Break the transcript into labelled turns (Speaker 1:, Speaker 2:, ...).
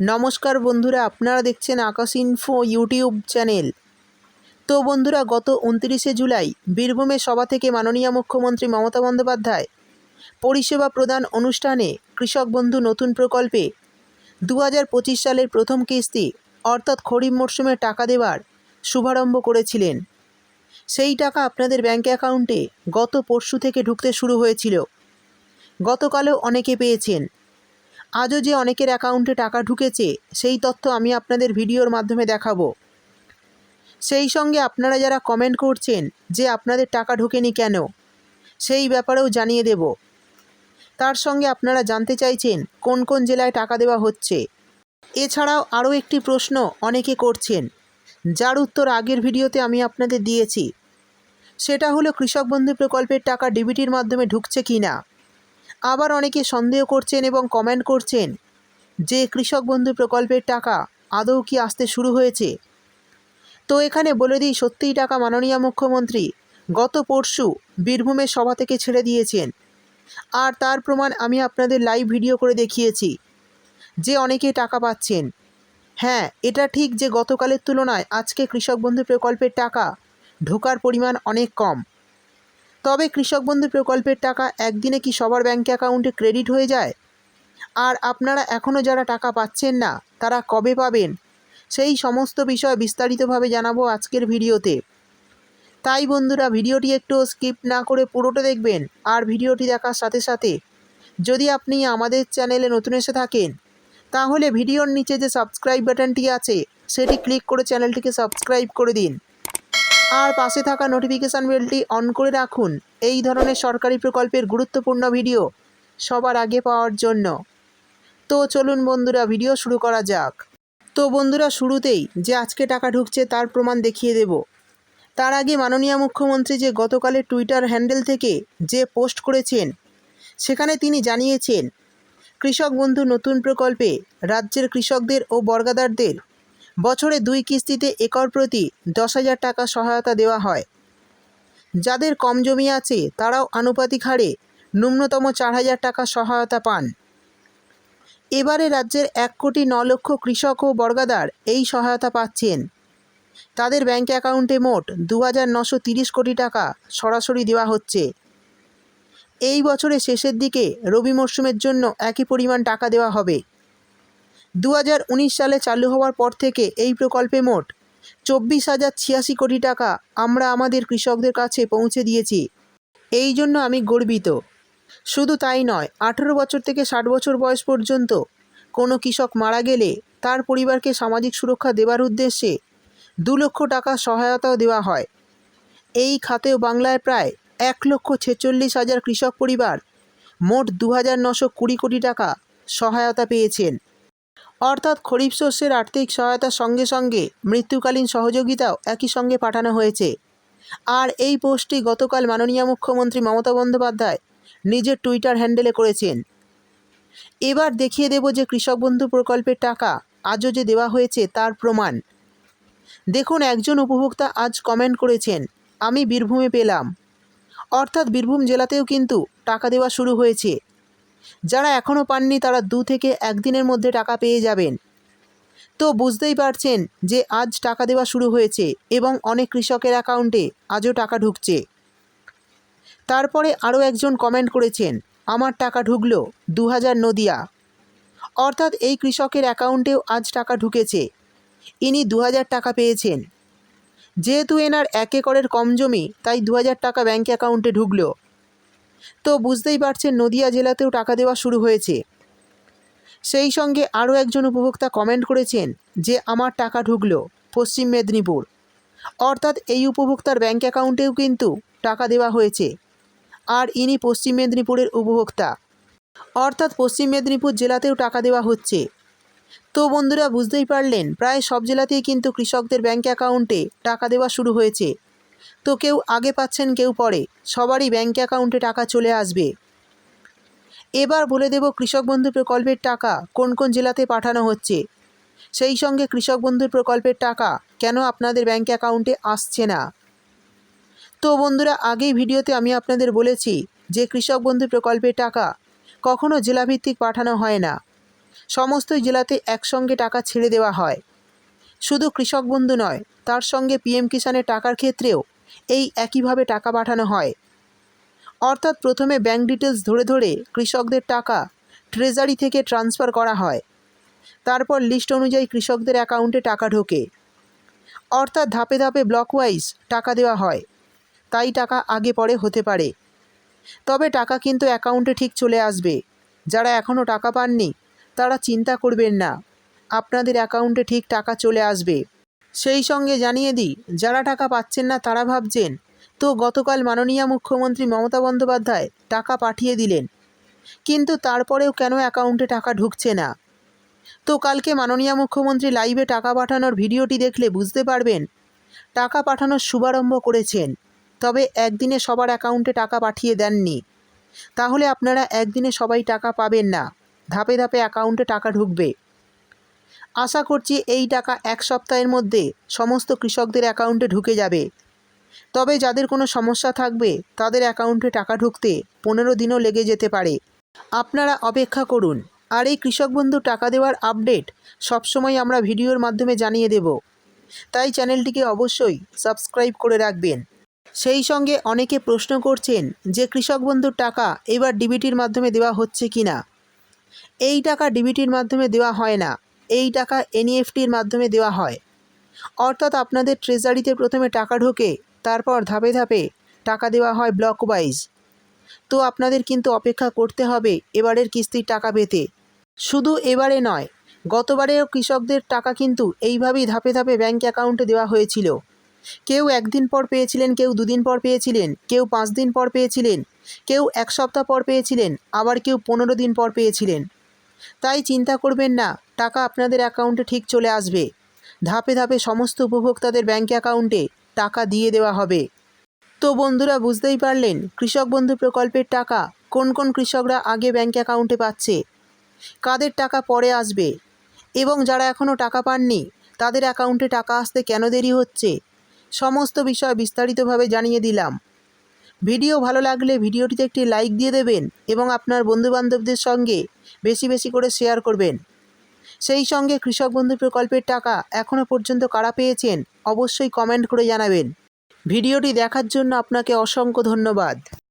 Speaker 1: নমস্কার বন্ধুরা, আপনারা দেখছেন আকাশ ইনফো ইউটিউব চ্যানেল তো বন্ধুরা, গত উনত্রিশে জুলাই বীরভূমে সভা থেকে মাননীয় মুখ্যমন্ত্রী মমতা বন্দ্যোপাধ্যায় পরিষেবা প্রদান অনুষ্ঠানে কৃষক বন্ধু নতুন প্রকল্পে দু হাজার পঁচিশ সালের প্রথম কিস্তি অর্থাৎ খরিফ মরশুমে টাকা দেওয়ার শুভারম্ভ করেছিলেন। সেই টাকা আপনাদের ব্যাঙ্ক অ্যাকাউন্টে গত পরশু থেকে ঢুকতে শুরু হয়েছিল। গতকালও অনেকে পেয়েছেন। আজও যে অনেকের অ্যাকাউন্টে টাকা ঢুকেছে, সেই তথ্য আমি আপনাদের ভিডিওর মাধ্যমে দেখাবো। সেই সঙ্গে আপনারা যারা কমেন্ট করছেন যে আপনাদের টাকা ঢোকেনি কেন, সেই ব্যাপারেও জানিয়ে দেব। তার সঙ্গে আপনারা জানতে চাইছেন কোন কোন জেলায় টাকা দেওয়া হচ্ছে। এছাড়াও আরও একটি প্রশ্ন অনেকে করছেন, যার উত্তর আগের ভিডিওতে আমি আপনাদের দিয়েছি। সেটা হলো কৃষক বন্ধু প্রকল্পের টাকা ডিবিটির মাধ্যমে ঢুকছে কি না আবার অনেকে সন্দেহ করছেন এবং কমেন্ট করছেন, যে কৃষক বন্ধু প্রকল্পের টাকা আদৌ কি আসতে শুরু হয়েছে? তো এখানে বলে দিই, সত্যিই টাকা মাননীয় মুখ্যমন্ত্রী গত পরশু বীরভূমের সভা থেকে ছেড়ে দিয়েছেন। আর তার প্রমাণ আমি আপনাদের লাইভ ভিডিও করে দেখিয়েছি, যে অনেকে টাকা পাচ্ছেন। হ্যাঁ এটা ঠিক যে গতকালের তুলনায় আজকে কৃষক বন্ধু প্রকল্পের টাকা ঢোকার পরিমাণ অনেক কম। তবে কৃষক বন্ধু প্রকল্পের টাকা একদিনে কি সবার ব্যাঙ্ক অ্যাকাউন্টে ক্রেডিট হয়ে যায়? আর আপনারা এখনও যারা টাকা পাচ্ছেন না, তারা কবে পাবেন? সেই সমস্ত বিষয় বিস্তারিতভাবে জানাব আজকের ভিডিওতে। তাই বন্ধুরা, ভিডিওটি একটু স্কিপ না করে পুরোটা দেখবেন আর ভিডিওটি দেখার সাথে সাথে যদি আপনি আমাদের চ্যানেলে নতুন এসে থাকেন, তাহলে ভিডিওর নিচে যে সাবস্ক্রাইব বাটনটি আছে, সেটি ক্লিক করে চ্যানেলটিকে সাবস্ক্রাইব করে দিন। আর পাশে থাকা নোটিফিকেশান বেলটি অন করে রাখুন। এই ধরনের সরকারি প্রকল্পের গুরুত্বপূর্ণ ভিডিও সবার আগে পাওয়ার জন্য। তো চলুন বন্ধুরা ভিডিও শুরু করা যাক। তো বন্ধুরা, শুরুতেই যে আজকে টাকা ঢুকছে তার প্রমাণ দেখিয়ে দেব। তার আগে মাননীয় মুখ্যমন্ত্রী যে গতকালের টুইটার হ্যান্ডেল থেকে যে পোস্ট করেছেন, সেখানে তিনি জানিয়েছেন, কৃষক বন্ধু নতুন প্রকল্পে রাজ্যের কৃষকদের ও বর্গাদারদের বছরে দুই কিস্তিতে একর প্রতি দশ হাজার টাকা সহায়তা দেওয়া হয়। যাদের কম জমি আছে, তারাও আনুপাতিক হারে ন্যূনতম চার হাজার টাকা সহায়তা পান। এবারে রাজ্যের এক কোটি ন লক্ষ কৃষক ও বর্গাদার এই সহায়তা পাচ্ছেন। তাদের ব্যাঙ্ক অ্যাকাউন্টে মোট দু হাজার নশো তিরিশ কোটি টাকা সরাসরি দেওয়া হচ্ছে। এই বছরের শেষের দিকে রবি মরশুমের জন্য একই পরিমাণ টাকা দেওয়া হবে। দু হাজার উনিশ সালে চালু হওয়ার পর থেকে এই প্রকল্পে মোট চব্বিশ হাজার ছিয়াশি কোটি টাকা আমরা আমাদের কৃষকদের কাছে পৌঁছে দিয়েছি। এই জন্য আমি গর্বিত। শুধু তাই নয়, আঠেরো বছর থেকে ষাট বছর বয়স পর্যন্ত কোনো কৃষক মারা গেলে তার পরিবারকে সামাজিক সুরক্ষা দেওয়ার উদ্দেশ্যে দু লক্ষ টাকা সহায়তাও দেওয়া হয়। এই খাতেও বাংলায় প্রায় এক লক্ষ ছেচল্লিশ হাজার কৃষক পরিবার মোট দু হাজার নশো কুড়ি কোটি টাকা সহায়তা পেয়েছেন। অর্থাৎ খরিফ শস্যের আর্থিক সহায়তার সঙ্গে সঙ্গে মৃত্যুকালীন সহযোগিতাও একই সঙ্গে পাঠানো হয়েছে। আর এই পোস্টটি গতকাল মাননীয় মুখ্যমন্ত্রী মমতা বন্দ্যোপাধ্যায় নিজের টুইটার হ্যান্ডেলে করেছেন। এবার দেখিয়ে দেব যে কৃষক বন্ধু প্রকল্পের টাকা আজও যে দেওয়া হয়েছে তার প্রমাণ। দেখুন, একজন উপভোক্তা আজ কমেন্ট করেছেন, আমি বীরভূমে পেলাম। অর্থাৎ বীরভূম জেলাতেও কিন্তু টাকা দেওয়া শুরু হয়েছে। যারা এখনও পাননি তারা দু থেকে একদিনের মধ্যে টাকা পেয়ে যাবেন। তো বুঝতেই পারছেন যে আজ টাকা দেওয়া শুরু হয়েছে এবং অনেক কৃষকের অ্যাকাউন্টে আজও টাকা ঢুকছে। তারপরে আরও একজন কমেন্ট করেছেন, আমার টাকা ঢুকলো দু হাজার নদিয়া। অর্থাৎ এই কৃষকের অ্যাকাউন্টেও আজ টাকা ঢুকেছে। ইনি দু হাজার টাকা পেয়েছেন। যেহেতু এনার এক একরের কম জমি, তাই দু হাজার টাকা ব্যাঙ্ক অ্যাকাউন্টে ঢুকলো। তো বুঝতেই পারছেন নদিয়া জেলাতেও টাকা দেওয়া শুরু হয়েছে। সেই সঙ্গে আরও একজন উপভোক্তা কমেন্ট করেছেন যে, আমার টাকা ঢুকলো পশ্চিম মেদিনীপুর। অর্থাৎ এই উপভোক্তার ব্যাঙ্ক অ্যাকাউন্টেও কিন্তু টাকা দেওয়া হয়েছে। আর ইনি পশ্চিম মেদিনীপুরের উপভোক্তা। অর্থাৎ পশ্চিম মেদিনীপুর জেলাতেও টাকা দেওয়া হচ্ছে। তো বন্ধুরা, বুঝতেই পারলেন, প্রায় সব জেলাতেই কিন্তু কৃষকদের ব্যাঙ্ক অ্যাকাউন্টে টাকা দেওয়া শুরু হয়েছে। তো কেউ আগে পাচ্ছেন, কেউ পরে। সবারই ব্যাঙ্ক অ্যাকাউন্টে টাকা চলে আসবে। এবার বলে দেব কৃষক বন্ধু প্রকল্পের টাকা কোন কোন জেলাতে পাঠানো হচ্ছে। সেই সঙ্গে কৃষক বন্ধু প্রকল্পের টাকা কেন আপনাদের ব্যাঙ্ক অ্যাকাউন্টে আসছে না। তো বন্ধুরা, আগেই ভিডিওতে আমি আপনাদের বলেছি যে কৃষক বন্ধু প্রকল্পের টাকা কখনো জেলাভিত্তিক পাঠানো হয় না। সমস্ত জেলাতে একসঙ্গে টাকা ছেড়ে দেওয়া হয়। শুধু কৃষক বন্ধু নয়, তার সঙ্গে পিএম কিষাণের টাকার ক্ষেত্রেও এই একইভাবে টাকা পাঠানো হয়। অর্থাৎ প্রথমে ব্যাঙ্ক ডিটেলস ধরে ধরে কৃষকদের টাকা ট্রেজারি থেকে ট্রান্সফার করা হয়। তারপর লিস্ট অনুযায়ী কৃষকদের অ্যাকাউন্টে টাকা ঢোকে। অর্থাৎ ধাপে ধাপে ব্লক ওয়াইজ টাকা দেওয়া হয়। তাই টাকা আগে পরে হতে পারে। তবে টাকা কিন্তু অ্যাকাউন্টে ঠিক চলে আসবে। যারা এখনও টাকা পাননি, তারা চিন্তা করবেন না। আপনাদের অ্যাকাউন্টে ঠিক টাকা চলে আসবে। সেই সঙ্গে জানিয়ে দিই, যারা টাকা পাচ্ছেন না তারা ভাবছেন, তো গতকাল মাননীয় মুখ্যমন্ত্রী মমতা বন্দ্যোপাধ্যায় টাকা পাঠিয়ে দিলেন। কিন্তু তারপরেও কেন অ্যাকাউন্টে টাকা ঢুকছে না? তো কালকে মাননীয় মুখ্যমন্ত্রী লাইভে টাকা পাঠানোর ভিডিওটি দেখলে বুঝতে পারবেন, টাকা পাঠানোর শুভারম্ভ করেছেন, তবে একদিনে সবার অ্যাকাউন্টে টাকা পাঠিয়ে দেননি। তাহলে আপনারা একদিনে সবাই টাকা পাবেন না, ধাপে ধাপে অ্যাকাউন্টে টাকা ঢুকবে। আশা করছি এই টাকা এক সপ্তাহের মধ্যে সমস্ত কৃষকদের অ্যাকাউন্টে ঢুকে যাবে। তবে যাদের কোনো সমস্যা থাকবে, তাদের অ্যাকাউন্টে টাকা ঢুকতে পনেরো দিনও লেগে যেতে পারে। আপনারা অপেক্ষা করুন। আর এই কৃষক বন্ধু টাকা দেওয়ার আপডেট সবসময় আমরা ভিডিওর মাধ্যমে জানিয়ে দেব। তাই চ্যানেলটিকে অবশ্যই সাবস্ক্রাইব করে রাখবেন। সেই সঙ্গে অনেকে প্রশ্ন করছেন যে কৃষক বন্ধুর টাকা এবার ডিবিটির মাধ্যমে দেওয়া হচ্ছে কি না এই টাকা ডিবিটির মাধ্যমে দেওয়া হয় না। এই টাকা এনইএফটির মাধ্যমে দেওয়া হয়। অর্থাৎ আপনাদের ট্রেজারিতে প্রথমে টাকা ঢোকে, তারপর ধাপে ধাপে টাকা দেওয়া হয় ব্লক ওয়াইজ তো আপনাদের কিন্তু অপেক্ষা করতে হবে এবারের কিস্তির টাকা পেতে। শুধু এবারে নয়, গতবারেও কৃষকদের টাকা কিন্তু এইভাবেই ধাপে ধাপে ব্যাঙ্ক অ্যাকাউন্টে দেওয়া হয়েছিল। কেউ একদিন পর পেয়েছিলেন, কেউ দুদিন পর পেয়েছিলেন, কেউ পাঁচ দিন পর পেয়েছিলেন, কেউ এক সপ্তাহ পর পেয়েছিলেন, আবার কেউ পনেরো দিন পর পেয়েছিলেন। তাই চিন্তা করবেন না, টাকা আপনাদের অ্যাকাউন্টে ঠিক চলে আসবে। ধাপে ধাপে সমস্ত উপভোক্তাদের ব্যাঙ্ক অ্যাকাউন্টে টাকা দিয়ে দেওয়া হবে। তো বন্ধুরা, বুঝতেই পারলেন কৃষক বন্ধু প্রকল্পের টাকা কোন কোন কৃষকরা আগে ব্যাঙ্ক অ্যাকাউন্টে পাচ্ছে? কাদের টাকা পরে আসবে? এবং যারা এখনও টাকা পাননি, তাদের অ্যাকাউন্টে টাকা আসতে কেন দেরি হচ্ছে? সমস্ত বিষয় বিস্তারিতভাবে জানিয়ে দিলাম। ভিডিও ভালো লাগলে ভিডিওটিতে একটি লাইক দিয়ে দেবেন এবং আপনার বন্ধুবান্ধবদের সঙ্গে বেশি বেশি করে শেয়ার করবেন। সেই সঙ্গে কৃষক বন্ধু প্রকল্পের টাকা এখনও পর্যন্ত কারা পেয়েছেন অবশ্যই কমেন্ট করে জানাবেন। ভিডিওটি দেখার জন্য আপনাকে অসংখ্য ধন্যবাদ।